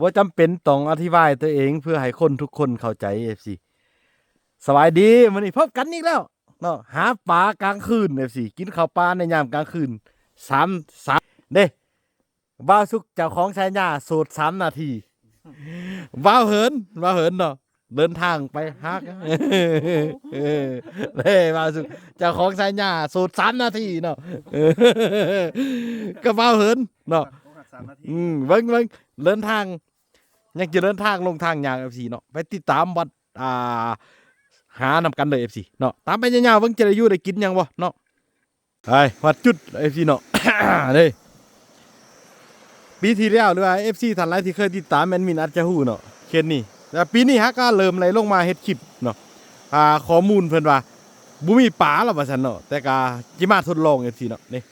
ว่าจำเป็นต้องอธิบายตัวเองเพื่อให้คนทุกคนเข้าใจ FC สบายดีมันนี้พบกันอีกแล้วเนาะหาปลากลางคืน FC กินข้าวปลาในยามกลางคืนสามสามเด้บ้าวสุกเจ้าของชายาสูตรสามนาทีบ้าวเหินบ้าวเหินเนาะเดินทางไปฮักเออเด้บ้าวสุกเจ้าของชายาสูตรสามนาทีเนาะเออก็บ้าวเหินเนาะสามนาทีอืมเบิ่งเบิ่ง เดินทางยังจะเดินทางลงทางยาง FC เนาะไปติดตามวัดอ่าหานำกันเลย FC เนาะตามไปยาวๆเบิ่งจะได้อยู่ได้กินยังบ่เนาะไปวัดจุด FC เนาะเด้ปีที่แล้วหรือว่า FC ท่านหลายที่เคยติดตามแมนมินอาจจะฮู้เนาะเช่นนี้แต่ปีนี้ฮะก็เริ่มไหลลงมาเฮ็ดคลิปเนาะอ่าข้อมูลเพิ่นว่าบ่มีปลาหรอกว่าซั่นเนาะแต่ก็จิมาทดลอง FC เนาะนี่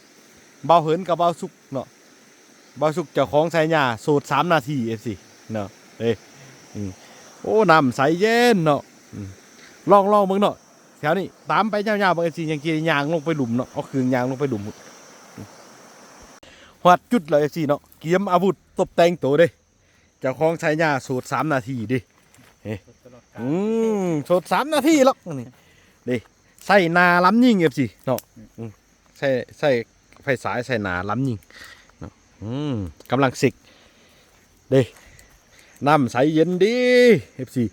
เบาเหินกับเบาสุกเนาะ บาสุกเจ้าของสายหญ้าสูตรสามนาทีเอสิเนาะเอ้ยอืมโอ้น้ำใสเย็นเนาะลองลองมึงเนาะแถวนี้ตามไปยาวๆบางสิยังกียางลงไปหลุมเนาะเอาคืนยางลงไปหลุมหัดจุดเลยสิเนาะเกียมอาวุธตบแต่งตัวเด้เจ้าของสายหญ้าสูตรสามนาทีดิตลออืมสูตรสามนาทีหรอกนี่ดิใส่นาล้ำยิงเอฟสิเนาะใส่ใส่ไฟสายใส่นาล้ำยิง อืมกำลังสิกเด้น้ำใสเย็นดีเอฟซี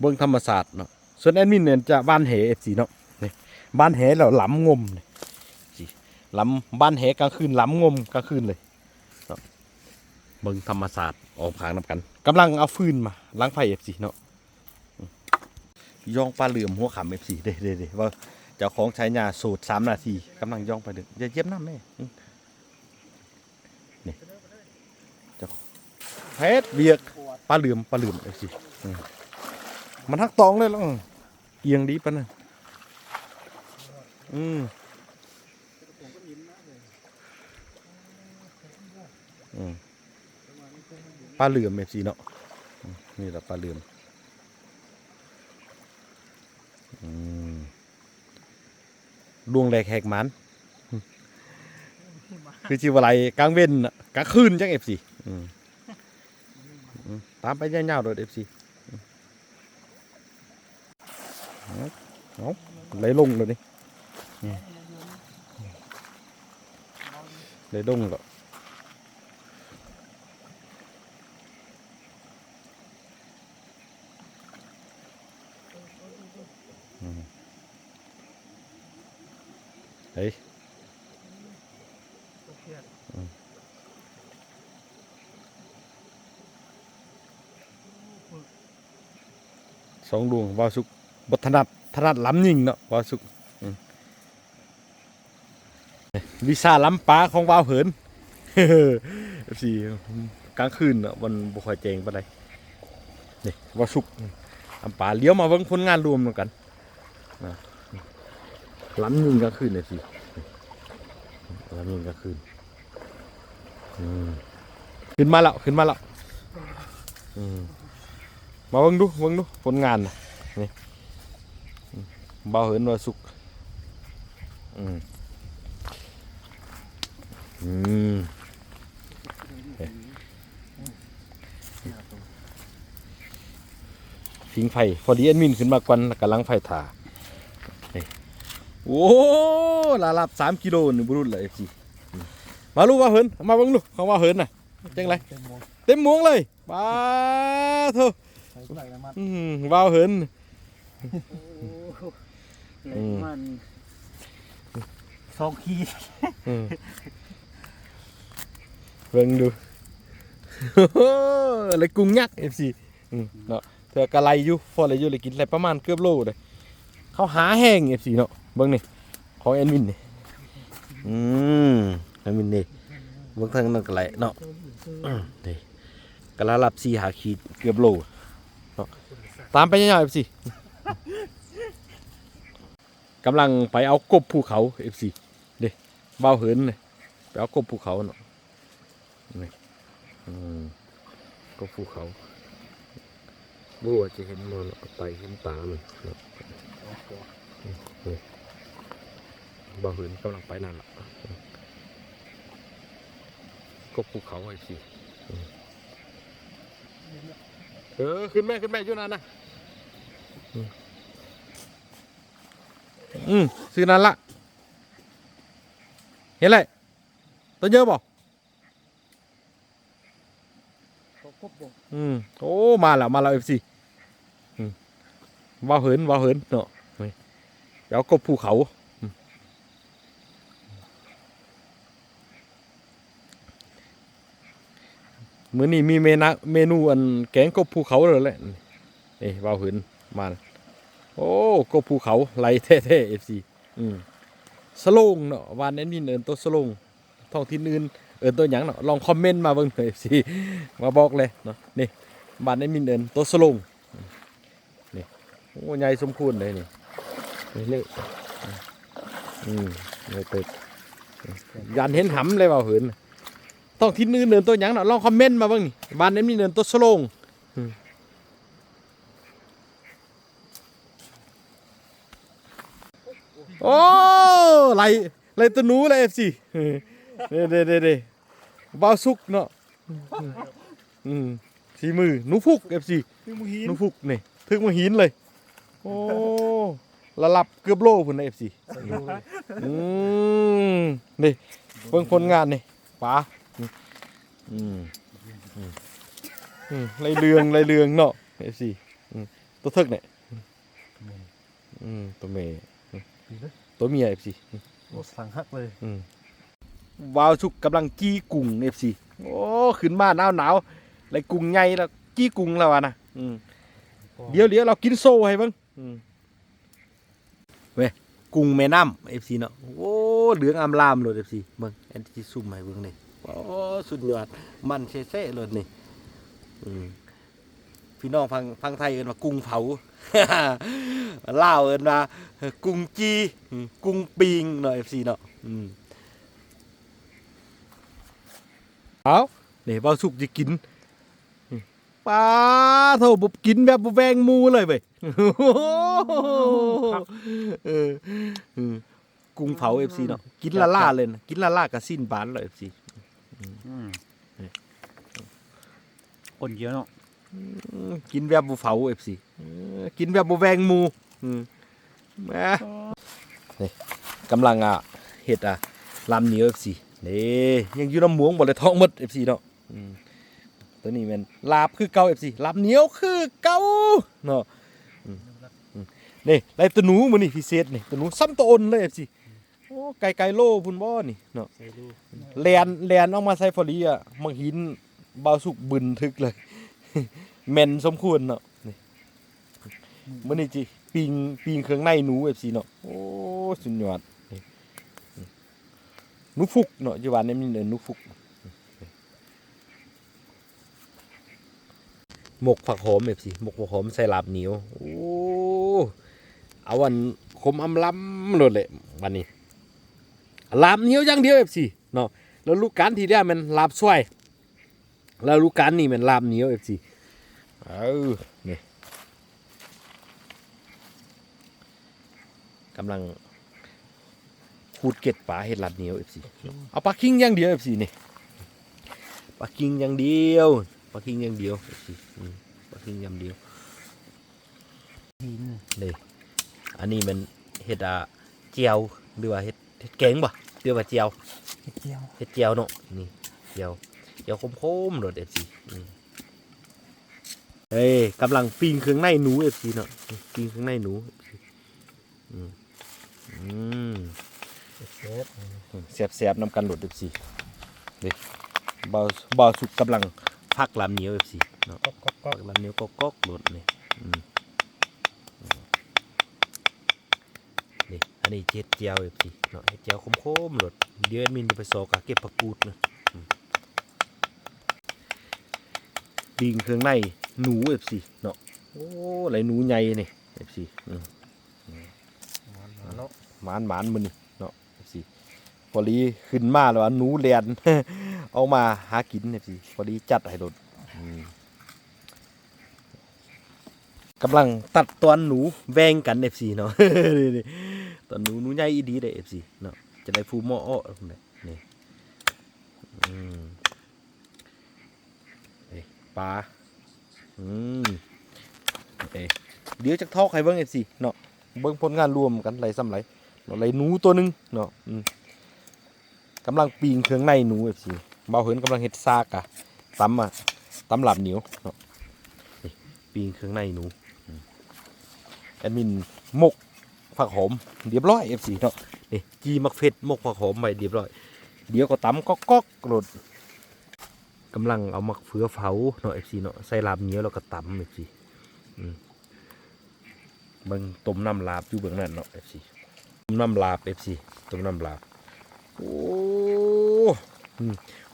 เบิ้งธรรมศาสตร์เนาะส่วนแอดมินเนี่ยจะบ้านเหเอฟซีเนาะนี่บ้านเหแล้วหล้ำงมสิหล้ำบ้านเหกลางคืนหล้ำงมกลางคืนเลยเนาะเบิ้งธรรมศาสตร์ออกพางนำกันกำลังเอาฟืนมาล้างไฟเอฟซีเนาะย่องปลาเหลื่อมหัวขำเอฟซีเด้เด้เด้ว่าเจ้าของใช้ยาสูตรสามนาทีกำลังย่องไปเด้ออย่าเย็บน้ำแม่อืม เพชรเบียกปลาเหลือมปลาเหลือมเอฟซีมันทักตองเลยแล้วเอียงดีปะนะอืมอืมปลาเหลือมเอฟซีเนาะนี่แหละปลาเหลือมดวงแหลกแหกหมันคือชื่อว่าอะไรกลางเว้นกลางคืนจังเอฟซีอืม ตามไปยาวๆโดยเอฟซีเอาไหลลงเลยนี่อืมไหลลงแล้วอืมเฮ้ย สองดวงวาสุกบทถนัดถนัดล้ำยิงเนาะวาสุกวิชาล้ำปลาของวาวเหินสี่กลางคืนเนาะมันบุคอยเจงปะไดนี่วาสุกล้ำปลาเลี้ยวมาเบิ่งผลงานรวมเหมือนกันล้ำยิงกลางคืนเลยสิล้ำยิงกลางคืนขึ้นมาแล้วขึ้นมาแล้วอืม มาเบิ่งดูเบิ่งดูผลงานน่ะนี่อืมเบาเหินว่าสุกอืมอืมเอ๊ะพิงไฟพอดีแอดมินขึ้นมากวนกำลังไฟถ่าโอ้ละลับสามกิโลนี่บุรุษเลยสิมาลูกว่าเหินมาเบิ่งดูเขาว่าเหินน่ะจังไรเต็มวงเต็มหมวงเลยป้าเถอะ ใส่ไหลละมันอืมว้าวเหินเหล็กมันสองขีดอืมเบิ่งดูเลยกุ้งยักษ์ FC อืมเนาะเธอกะไรอยู่ฟออะไรอยู่เลยกินอะไรประมาณเกือบโลเลยเขาหาแห้ง FC เนาะเบิ่งนี่ของแอนวินนี่อืมแอนวินนี่เบิ่งทางนั้นกะไรเนาะอืมนี่กะละรับ4หาขีดเกือบโลเนาะ ตามไปยาวๆ FC กำลังไปเอากบภูเขา FC เด้เบาเหินเลยไปเอากบภูเขาเนาะนี่กบภูเขาบัวจะเห็นมันไปเห็นตามันครับบ่เห็นกำลังไปนั่นแหละก็ภูเขาไอ้สิ เออ ขึ้นแม่ขึ้นแม่อยู่นั่นนะอืมอืมซื้อนั่นละเห็นไรตัวเยอะบ่เขาครบบ่อืมโอ้มาแล้วมาแล้วเอฟซีว้าวเหินว้าวเหินเนาะนี่เดี๋ยวกบภูเขา มมื้อนี้มีเมนูเมนูอันแกงกบภูเขาเลยแหละนี่ว้าวหินมาโอ้กบภูเขาไหลแท้ๆเอฟซีอืมสโลงเนาะวานนั้นมีเอินตัวสโลงท้องที่นอื่นเอินตัวหยังเนาะลองคอมเมนต์มาเบิ่งหน่อยเอฟซีมาบอกเลยเนาะนี่บ้านไอ้มินเดินตัวสลงนี่โอ้ใหญ่สมควรเลยนี่นี่เลยอืมเลยเติบยันเห็นหำเลยว่าเหิน ต้องที่นื่นเดินตัวหยังเนาะลองคอมเมนต์มาบ้างนี่บ้านไอ้มินเดินตัวสลงอืมโอ้ไหลไหลตัวหนูเลยเอฟซีเด้เด้เด้เด้บ้าวสุกเนาะอืมสีมือหนูฟุกเอฟซีคือมึงหินหนูฟุกนี่ถึงมาหินเลย โอ้ระลับเกือบโลพุ่นนะเอฟซีอืมนี่เบิ่งผลงานนี่ป๋า อืมอืมอืมไรเรืองไรเรืองเนาะเอฟซีตัวเทิกเนี่ยอืมตัวเมย์ตัวเมียเอฟซีโอ้สังฮักเลยอืมวาวสุกกำลังกี้กุ้งเอฟซีโอ้ขึ้นมาหนาวหนาวไรกุ้งใหญ่แล้วกี้กุ้งแล้ววะนะอืมเดี๋ยวเดี๋ยวเรากินโซ่ให้บ้างอืมเว้ยกุ้งแม่น้ำเอฟซีเนาะโอ้เหลืองอามลามเลยเอฟซีเบิ่งแอนที่ซุ่มให้เบิ่งนี่ โอ้สุดยอดมันเซ่ๆเลยนี่พี่น้องฟังฟังไทยเอินว่ากุ้งเผาลาวเอินว่ากุ้งจีกุ้งปิงเนาะเอฟซีเนาะเอาเนี่ยเบาสุกจะกินปลาโถบบกินแบบบ่แวงมูเลยเว้ยกุ้งเผาเอฟซีเนาะกินละล่าเลยนะกินละล่ากับสิ้นบานเลยเอฟซี คนเยอะเนาะกินแบบบ่เผาเอฟซีกินแบบบ่แวงหมูอืมแหมนี่กำลังอะเห็ดอะลำเหนียวเอฟซีนี่ยังอยู่น้ำหมวงบ่เลยท้องหมดเอฟซีเนาะอืมตัวนี้แมันลาบคือเก่าเอฟซีลาบเหนียวคือเก่าเนาะอืมอืมนี่ได้ตัวหนูมื้อนี่พิเศษนี่ตัวหนูซ้ำตัวอ่อนเลยเอฟซี โอ้ไก่ไก่โลพุ่นบ่นี่เนาะใส่ดูแลนแลนออกมาใส่ฟอรีอะมังหินบาวสุกบึนทึกเลยแม่นสมควรเนาะนี่มื้อนี้จิปิงปิงเครื่องในหนู FC เนาะโอ้สุดยอดนี่หนูฟุกเนาะอยู่บ้านนี้มีเอิ้นหนูฟุกหมกผักหอม FC หมกผักหอมใส่ลาบเหนียวโอ้เอาวันคมอำล้ำโลดเลยวันนี้ ลาบเหนียวอย่างเดียวเอฟซีเนาะแล้วลูกการที่ได้มันลาบช่วยแล้วลูกการนี่มันลาบเหนียวเอฟซีเออนี่กำลังขูดเก็ดปลาเห็ดลาบเหนียวเอฟซีเอาปลาคิงอย่างเดียวเอฟซีนี่ปลาคิงอย่างเดียวปลาคิงอย่างเดียวเอฟซีปลาคิงอย่างเดียวหินนี่อันนี้มันเห็ดอะเจียวหรือว่าเห็ด เห็ดแกงบ่เรียกว่าเจียวเฮ็ดเจียวเฮ็ดเจียวเนาะนี่เจียวเจียวคมๆโดดเอฟซีเฮ้ยกำลังปิ้งเครื่องในหนูเอฟซีเนาะปิ้งเครื่องในหนู FC อืมอืมเซฟแซ่บๆนำกันโดดเอฟซีนี่เบาเบาสุกกำลังพักลำเหนียวเอฟซีเนาะก็ก็ก็พักลำเหนียวก็ก๊อกโดดนี่อืมนี่ อันนี้เจ็ดเจียวเอฟซีเนาะเฮ็ดเจียวคมๆโดดเดี๋ยวแอดมินจะไปสอกะเก็บผักกูดเนาะปิงเครื่องในหนูเอฟซีเนาะโอ้ไรหนูใหญ่นี่เอฟซีเนาะหมานหมานมันนี่เนาะเอฟซีพอดีขึ้นมาแล้วว่าหนูแลนเอามาหากินเอฟซีพอดีจัดให้รถอืมกำลังตัดตอนหนูแวงกันเอฟซีเนาะนี่ๆ ตอนหนูหนูใหญ่อีดีเลยเอฟซีเนาะจะได้ฟูหม้ออ้อนี่นี่อืมนี่ปลาอืมเอ้เดี๋ยวจะทอกให้เบิ่ง FC เนาะเบิ่งผลงานรวมกันไรซ้ำไรเนาะไรหนูตัวหนึงเนาะอืมกำลังปีงเครื่องในหนู FC เบาเหินกำลังเฮ็ดซากอะตำอะตำหลับเหนียวเนาะปีงเครื่องในหนูแอดมินมก ผักหอมเรียบร้อย FC เนาะนี่จีมักเฟ็ดมกผักหอมไปเรียบร้อย เดี๋ยวก็ตำก๊อกก๊อกๆโหลดกำลังเอามักเฟือเผาเนาะ FC เนาะใส่ลาบเนียแล้วก็ตำ FC อืมเบิ่งต้มน้ำลาบอยู่เบื้องนั้นเนาะ FC ต้มน้ำลาบ FC ต้มน้ำลาบโอ้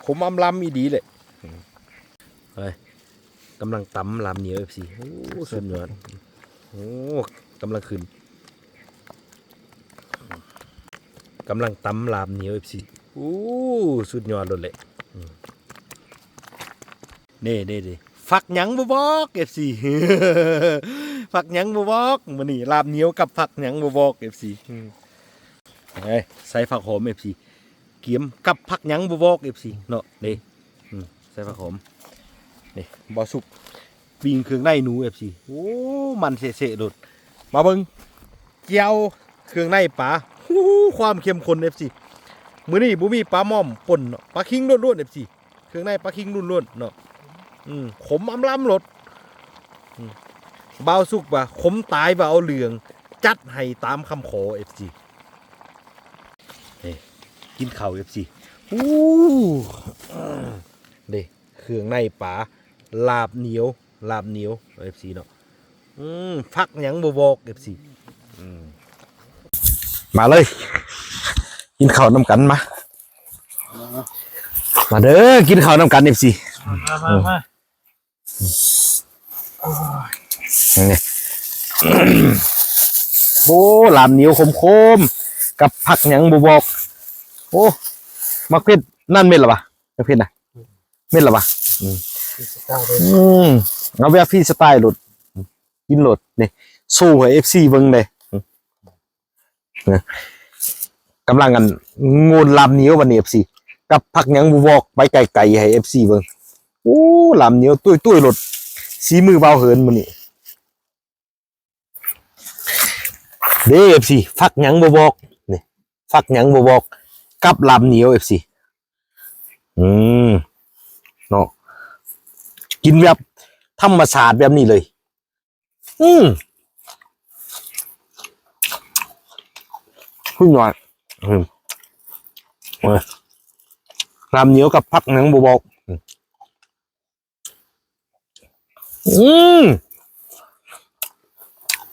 ขมอำลำอีดีเลยเฮ้ยกำลังตำลำเหนียว FC โอ้สุดยอดโอ้กำลังขึ้น กำลังตำลาบเหนียว FC โอ้สุดยอดเลยแหละนี่นี่นี่ฝักหยังบ่บอก FC ฝักหยังบ่บอกมื้อนี้ลาบเหนียวกับฝักหยังบ่บอก FC อืมเฮ้ยใส่ฝักหอม FC เกียมกับผักหยังบ่บอก FC เนาะนี่ใส่ผักหอมนี่บ่สุกปิ้งเครื่องในหนู FC โอ้มันเสะๆโดดมาเบิ่งเจียวเครื่องในปลา ความเข้มข้น FC มื้อนี้บ่มีปลาหม่อมป่นปลาคิงล้วนๆ FC เครื่องในปลาคิงล้วนๆเนาะอืมขมอำลำรสอืมบ่าสุกว่าขมตายบ่เอาเหลือง จัดให้ตามคำขอ FC กินข้าวเอฟซีอู้เด้เครื่องในปลาลาบเหนียวลาบเหนียวเอฟซีเนาะอืมฟักหยังบบอกเอฟซีมาเลย กินข้าวน้ำกันมา มาเด้อกินข้าวน้ำกันเอฟซีมามามานี่โอ้ลาบเหนียวคมๆกับผักหยังบบอก โอ้มักเพชรนั่นเม็ดหรอปะมักเพชรนะเม็ดหรอปะสตาร์เลยอืมเอาแบบพี่สไตล์หลุดกินหลุดนี่สู้กับเอฟซีเบิ้งเลยเนี่ยกำลังกันงูลำเหนียววันนี้เอฟซีกับผักหยังบวอกไปไกลๆให้เอฟซีเบิ้งโอ้ลำเหนียวตุ้ยตุ้ยหลดสีมือเบาเหินมันนี่เด้เอฟซีฟักหยังบวอกนี่ฟักหยังบวอกกับลำเหนียวเอฟซีอืมเนาะกินแบบธรรมชาติแบบนี้เลย อืม ขึ้นหน่อยอืมเว้ยรามเหนียวกับพักหนังบบอกอืม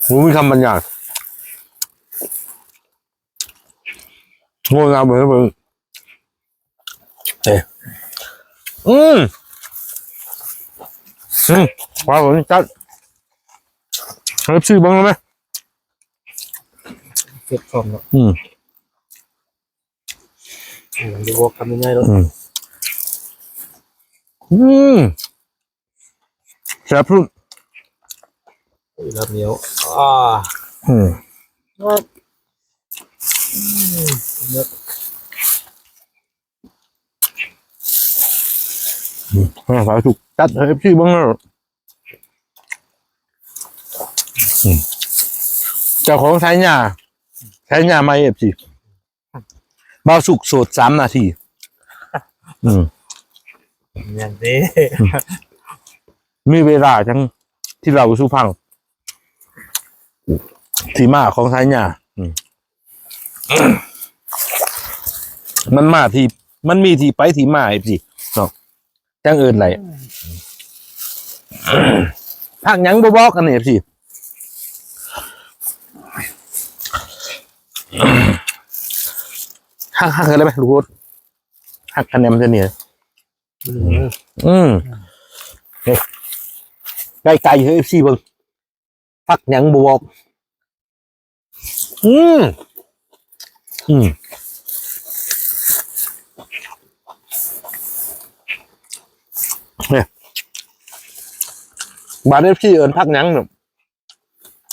รู้มีคำบรรยายงดงามเหมือนกันเอ้ยอืมอืมว้าวผมจัดเฮ้ยชื่อบ้างไหม เก็บของเนาะอืมดูว่าทำยังไงแล้วอืมอืมแซ่บพุ่นรับเหนียวอ่าอืมเนี่ยอ่าสายถูกจัดเฮ้ยชื่อบ้างแล้วอืมเจ้าของใช้หญ้าใช้หญ้าไม่เอฟซีเบาสุกโสดสามนาที อืมอย่างเด้มีเวลาทั้งที่เราสู้พังที่มาของไทยเนี่ยอืมมันมาที่มันมีที่ไปที่มาไอ้สิเนาะจังเอินไหลภาคหยังบ่บอกกันเนี่ยสิ หักหักกันเลยไหมลูกหักคะแนนมันจะเนี่ยอืมไก่ไก่เฮ้ยพี่เบิ้งฟักหยังบวกอืมอืมเนี่ยบาร์เอฟพี่เอิญพักหยังเนี่ย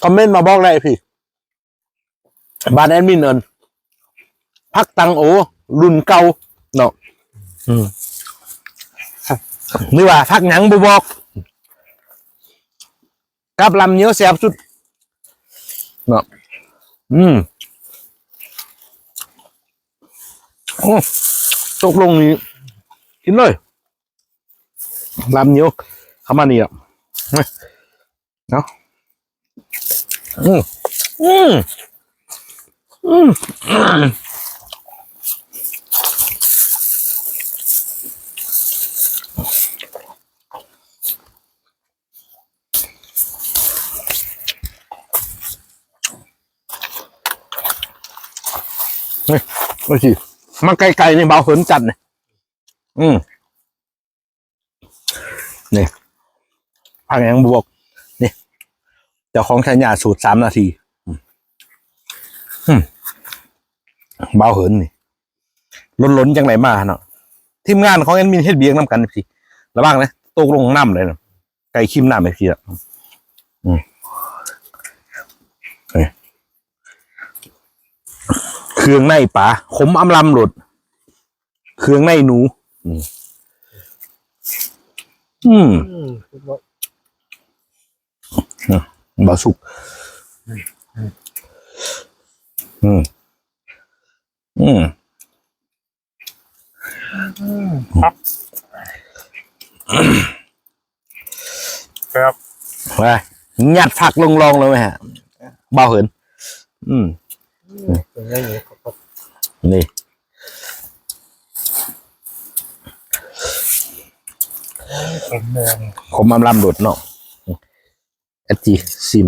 คอมเมนต์มาบอกได้พี่ บ้าร์แอดมินเอิญพักตังโอ รุ่นเก่าเนาะนี่ว่าพักหยังบบอกกับลำเนียวแสบสุดเนาะอืมโอ้ตกลงนี้กินเลยลำเนียวเข้ามานี่อะเนาะอืมอืม อืมอืมโอ้ยสิมาไกลๆนี่เบาเหินจัดเนี่ยอืมนี่พังยังบวก นี่เจ้าของชัยยาสูตรสามนาที อืม เบาเหินนี่ล้นๆจังไหนมาเนาะทีมงานของแอนมินเฮ็ดเบียงน้ำกันสิระวังนะตกลงน้ำเลยนะไก่คิมน้ำไปพี่ละอืมเอ้ยเครื่องในปลาขมอำลำหลุด เครื่องในหนู อืมอืมอืมบาสุก อืม อืมครับไปยัดผักลงลองเลยไหมฮะ เบาเหิน อืมเป็นไงเนี่ยครับนี่ผมมองผมอำลำโดดเนาะเอจีซิม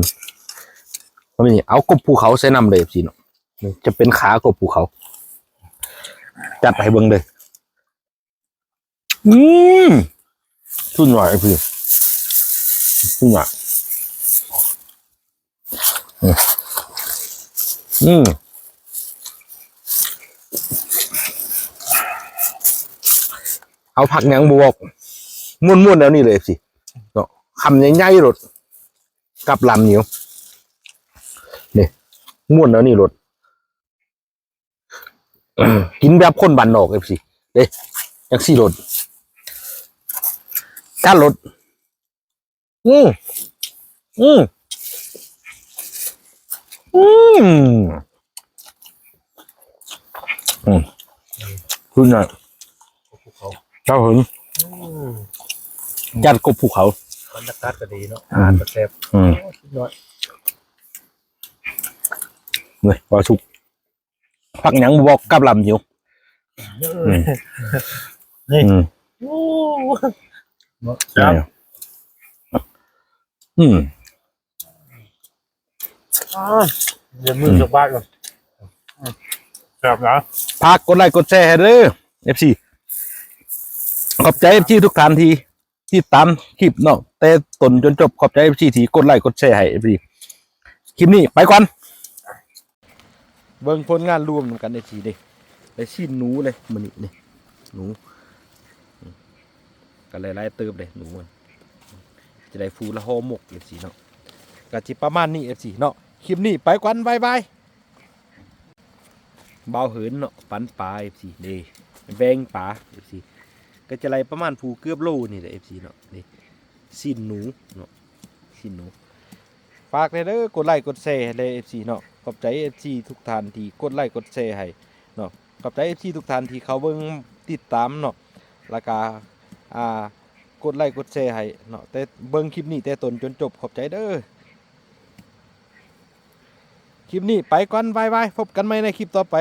ก็มีเอากบภูเขาใส่น้ำเลยสิเนาะนี่จะเป็นขากบภูเขา จัดให้เบิ่งเลยอืมสุดหน่อยไอ้พี่สุดหน่อยอืมเอาผักหยังบวกม้วนๆแล้วนี่เลยสิเนาะคำใหญ่ๆรถกับลำเหนียวนี่ม้วนแล้วนี่รถ กินแบบคนบันนอกเอฟซีเด้แท็กซี่รถการรถอืมอืมอืมอืมคุณน่ะภูเขาเจ้าหึงอืมยัดกบภูเขาบรรยากาศก็ดีเนาะอืมกระแซ่บอืมโอ้สุดยอดเลยปลาชุก ผักหยังบอกกับลำอยู่ อืม นี่อืมโอ้ใช่อืมเดี๋ยวมือจากบ้านก่อนครับนะฝากกดไลค์กดแชร์ให้เด้อ FC ขอบใจ FC ทุกท่านที่ที่ตามคลิปเนาะแต่ต้นจนจบขอบใจ FC ที่กดไลค์กดแชร์ให้ FC คลิปนี้ไปก่อน เบิ่งผลงานรวมนกัน FC เด้ได้ชิ้นหนูเลยมื้อนี้นี่หนูอืมก็หลายๆเติบเลยหนูมันจะได้ฟูละห่อหมก FC เนาะก็สิประมาณนี้ FC เนาะคลิปนี้ไปก่อนบายบายเบาเหินเนาะปันปลาเอฟซีนี่แวงปลาเอฟซีก็จะไรประมาณผูเกือบโลนี่แหละเอฟซีเนาะนี่สิ้นหนูเนาะสิ้นหนูฝากเลยเด้อกดไลค์กดแชร์เลยเอฟซีเนาะขอบใจเอฟซีทุกท่านที่กดไลค์กดแชร์ให้เนาะขอบใจเอฟซีทุกท่านที่เขาเบิ่งติดตามเนาะแล้วก็อ่ากดไลค์กดแชร์ให้เนาะแต่เบิ่งคลิปนี้แต่ตนจนจบขอบใจเด้อคลิปนี้ไปก่อนบายบายพบกันใหม่ในคลิปต่อไป